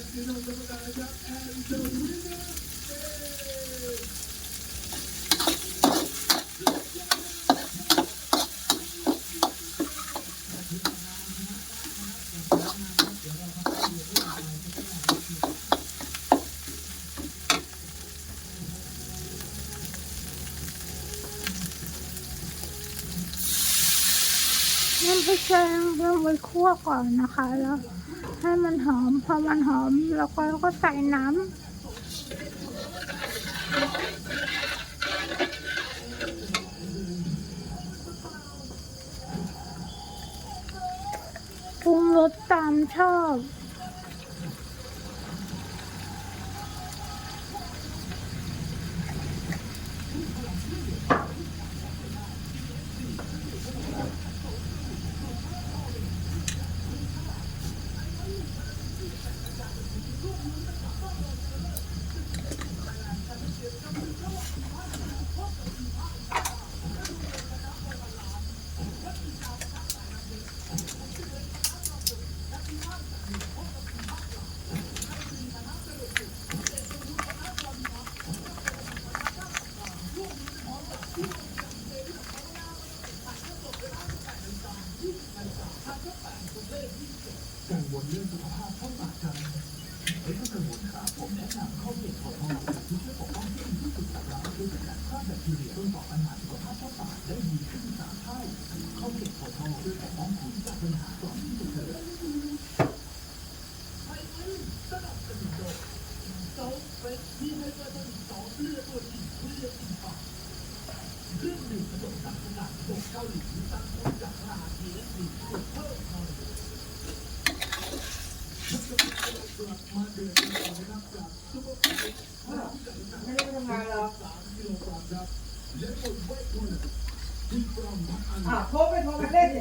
นของกรรมการนะครับแอนโทนีเน่น้ำพริกแกงเราไปคั่วก่อนนะคะแล้ว ให้มันหอม พอมันหอมแล้วก็เราก็ใส่น้ำปรุงรสตามชอบ กังวลเรื่องสุขภาพเข้าปากกันเฮ้ยถ้ากังวลครับผมแนะนำข้าวเกรี๊ยวทอดทอดที่ช่วยปกป้องที่ดีที่สุ ดจากเราด้วยการฆ่าแบคทีเรียจนต่อปัญหาสุขภาพเข้าด้ดีขึ้นสามเท่าข้าวเกรี๊ยวทอดทอดช่วยปกป้องคุณจากปัญหาก่อนที่จะเกิด ไม่ได้ไปทำงานหรอกอะโทรไปโทรไปเล่นดิ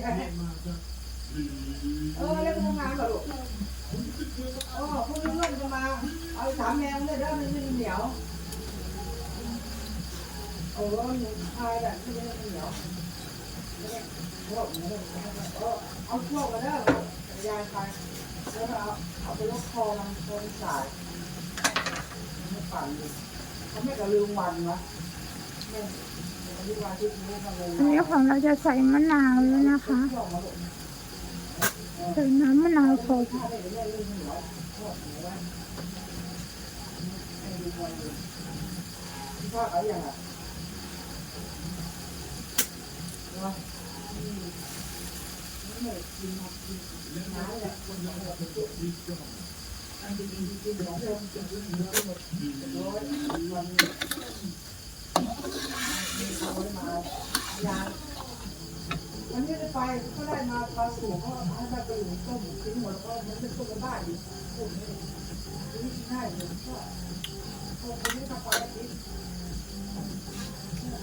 เออเล่นไปทำงานเหรอลูกเออพวกเพื่อนจะมา เอาสามแมวเลยเด้อมันเหนียวเออหนึ่งชายแบบที่ไม่เหนียวเอาพวกมาเด้อยายไป แล้วเอาเอาไปลบคอมันคนสายไม่ปั่นเลยเขาไม่กระลืมวันวะเนี่ยวันนี้วันที่นี้ทำเลยอันนี้ของเราจะใส่มะนาวแล้วนะคะ ใส่น้ำมะนาวสดพ่อเขาอย่างอะ ว่าไม่กินมากินน้ำเนี่ยคนเราเนี่ยเป็นตัวดีก่อนอันที่ดีที่เดี๋ยวเราจะเรื่องเนื้อหมดร้อยวันนี้เขาได้มายาวันนี้ได้ไปก็ได้มาปลาสูงก็ให้ได้ไปอยู่ต้มทิ้งหมดแล้วก็มันเป็นต้มบ้านอยู่ต้มนี่นี่ง่ายเลยก็คนนี้ทำปแล้วกิน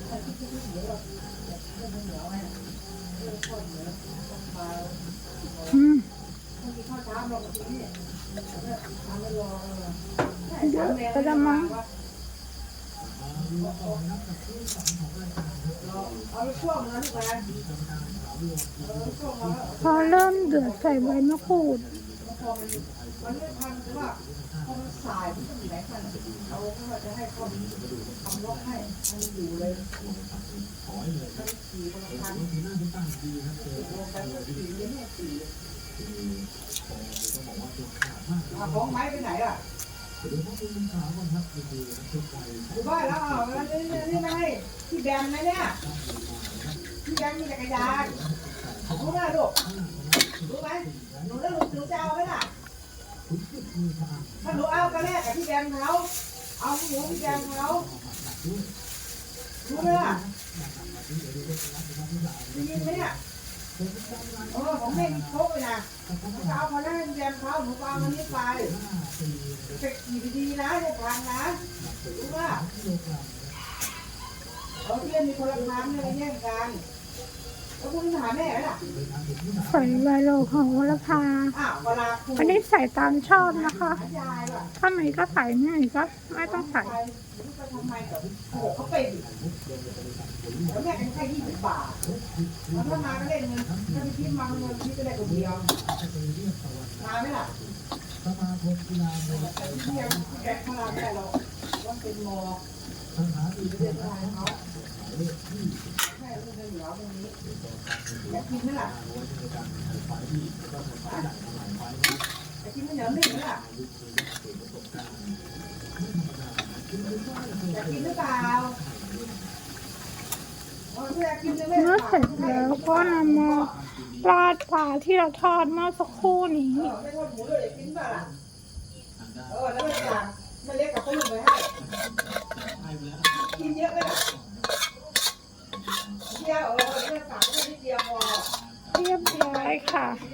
ใครที่จะเหนียวแบบเรื่องเหนียวเรื่องข้าวเหนียวต้องม อืมต้องกินข้าวเช้าเราทีนี้ทำไม่รอเลยเดี๋ยวกระมังอาเอาไปช่วงนั้นถูกไหมเออช่วงพอเริ่มเดือดใส่ใบมะกรูด มันไม่ทันหรือว่าพอมันสายมันจะมีไหนทันเราก็จะให้เขาทำล็อกให้มันอยู่เลยมันขี่คนละคันลงไปก็ขี่เนี่ยขี่อะของไม้ไปไหนอะอยู่บ้านแล้วอะแล้วนี่นี่นี่ไม่ให้พี่แบมนะเนี่ยพี่แบมมีจักรยานรู้ไหมลูกรู้ไหมหนูแล้วหนูจะเอาไหมล่ะ ถ้าหนูเอาก็แลกกับพี่แบมเขาเอาหนูพี่แบมเขารู้ไหมล่ะได้ยินไหมเนี่ยเออของแม่มีครบเลยนะถ้าเอามาแลกพี่แบมเขาหนูก็เอามันนี้ไปไปขี่ดีๆนะอย่าพังนะรู้ป่ะเอาเพื่อนมีคนละครั้งเนี่ยแย่งกัน แล้วคุณหาแม่ไหมล่ะใส่ใบโลของวละพา อ้าวเวลาคุณอันนี้ใส่ตามชอบนะคะหายายล่ะ ถ้าไหนก็ใส่ไม่ไหนก็ไม่ต้องใส่ ไปทำไมกับโอ้โหเขาเป็นแล้วแม่กันแค่ยี่สิบบาท แล้วถ้ามาก็เล่นเงินถ้าไปคิดมาเงินคิดก็ได้คนเดียวมาไหมล่ะแต่ที่ยังแกะมาไม่ได้หรอก ต้องเป็นมอเรียนอะไรเขาแค่เรื่องเหลือตรงนี้อยากกินไหมล่ะอยากกินไม่เหนียวนึ่งไหมล่ะอยากกินหรือเปล่าเม่เมื่อเสร็จแล้วก็นำมาราดปลาที่เราทอดเมื่อสักครู่นี้ เออไม่ทอดหมูเลยอยากกินเปล่าล่ะเออแล้วไม่จ่ายไม่เล็กกับตู้ไปให้กินเยอะไหมล่ะเที่ยวเออเรื่องต่างๆไม่ได้เดียวพอ เรียบร้อย ค่ะนี่